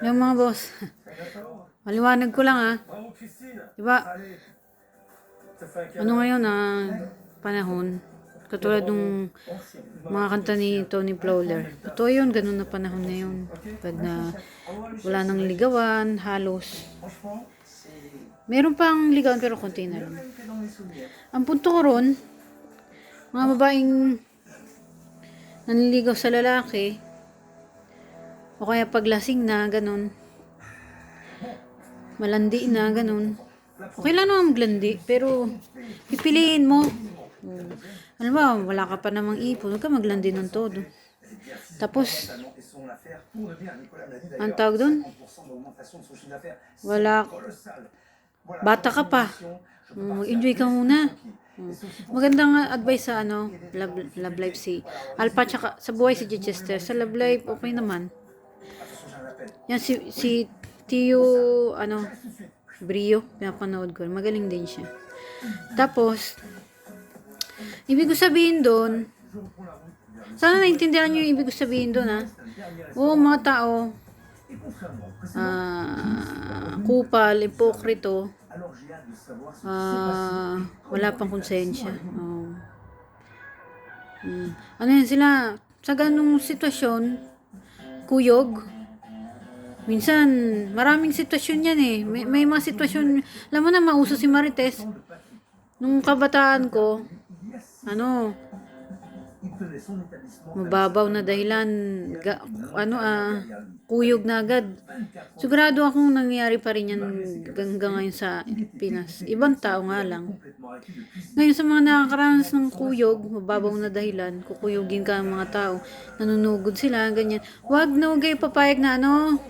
Yung mga boss. Maliwanag ko lang ah. Bravo Christine. Diba, ano ngayon ah, panahon. Katulad ng mga kanta ni Tony Fowler. Totoo yun, ganun na panahon ngayon. Pag na wala nang ligawan, halos. Meron pang ligawan pero konti na lang. Ang punto ko ron, mga babaeng nanliligaw sa lalaki, o kaya paglasing na, ganun. Malandi na, ganun. Okay lang naman maglandi, pero pipiliin mo. Hmm. Ano ba, wala ka pa namang ipon, huwag ka maglandi ng todo. Tapos, ang tawag doon, 30% d'augmentation de son chiffre d'affaires. C'est wala, bata ka pa. Hmm, Mag-enjoy ka muna. Hmm. Magandang advice sa ano, love, love life si Alpa tsaka sa buhay si Chichester. Sa love life, okay naman. Yan si, si Tio, ano, Brio, pinapanood ko. Magaling din siya. Tapos, ibig ko sabihin doon, sana naintindihan nyo yung ibig ko sabihin doon, ha? Oo, mga tao, ah, kupal, ipokrito, ah, wala pang konsensya. Oo. Mm. Ano yan sila, sa ganung sitwasyon, kuyog, minsan, maraming sitwasyon yan eh. May, may mga sitwasyon, alam mo na, mauso si Marites. Nung kabataan ko, ano, mababaw na dahilan, ga, ano ah, kuyog na agad. Sigurado akong nangyayari pa rin yan hanggang ngayon sa Pinas. Ibang tao nga lang. Ngayon sa mga nakakaranas ng kuyog, mababaw na dahilan, kukuyogin ka ang mga tao, nanunugod sila, ganyan. Huwag na huwag papayag na ano,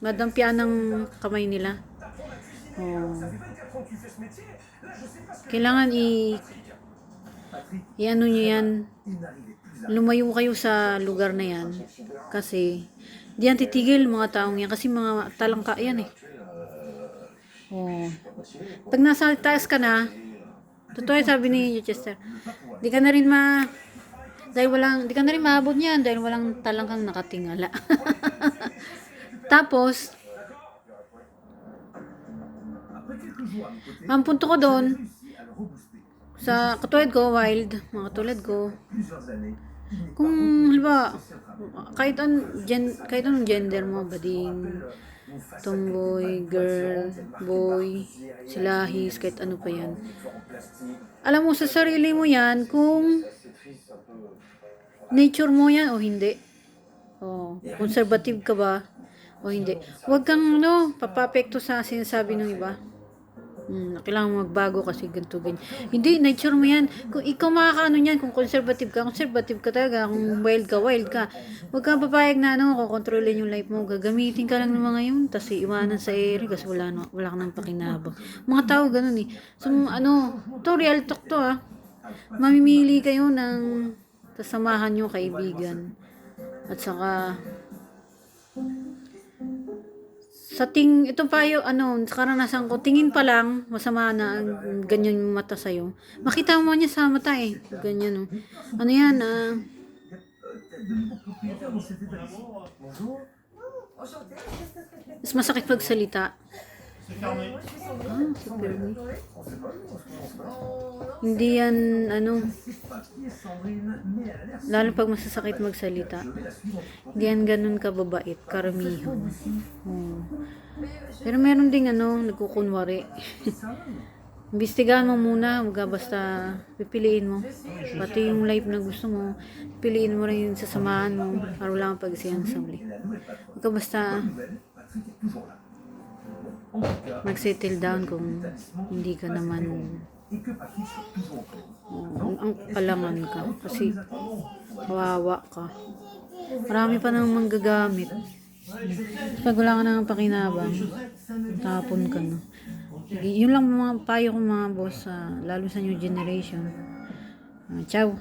madampian ng kamay nila. Oh. Kailangan i i ano nyo yan, lumayo kayo sa lugar na yan. Kasi, di yan titigil mga taong yan. Kasi mga talangka yan eh. Oh. Pag nasa taas ka na, totoo yung sabi ni Chester, di ka na rin ma, dahil walang, di ka na rin maabot niyan dahil walang talangkang nakatingala. Tapos, ang punto ko doon, sa katulad ko, wild, mga katulad ko, kung halimbawa, kahit, an, gen, kahit anong gender mo, bading, tomboy, girl, boy, silahis, kahit ano pa yan. Alam mo sa sarili mo yan kung nature mo yan o hindi. Oh, conservative ka ba o hindi. Huwag kang ano, papapekto sa sinasabi ng iba. Hmm, kailangan magbago kasi ganito ganyan. Hindi, nature mo yan. Kung ikaw makakaano niyan, kung conservative ka, conservative ka talaga. Kung wild ka, wild ka. Huwag kang papayag na ano, kukontrolin yung life mo. Gagamitin ka lang ng mga yun, tapos iwanan sa ere kasi wala, no, wala ka nang pakinabang. Mga tao ganun eh. So, ano, to real talk to ah. Mamimili kayo ng kasamahan nyo kaibigan. At saka, sa ting, ito pa yung, ano, sa karanasan ko, tingin pa lang, masama na ang ganyan yung mata sa'yo. Makita mo niya sa mata eh. Ganyan, no. Ano yan, ah, mas masakit pagsalita. Ah, super Hindi yan, ano, lalo pag masasakit magsalita. Hindi yan ganun kababait, karamihan. Oo. Pero meron ding ano, nagkukunwari. Imbestigahan mo muna, huwag basta pipiliin mo. Pati yung life na gusto mo, piliin mo rin yung sasamahan mo para wala kang pagsiyan sa uli. Huwag basta mag-settle down kung hindi ka naman Oo, ang kalangan ka kasi kawawa ka. Marami pa nang manggagamit. Pag wala ka nang pakinabang, tapon ka na. Yun lang mga payo ko mga boss, ah, lalo sa new generation. Ah, ciao!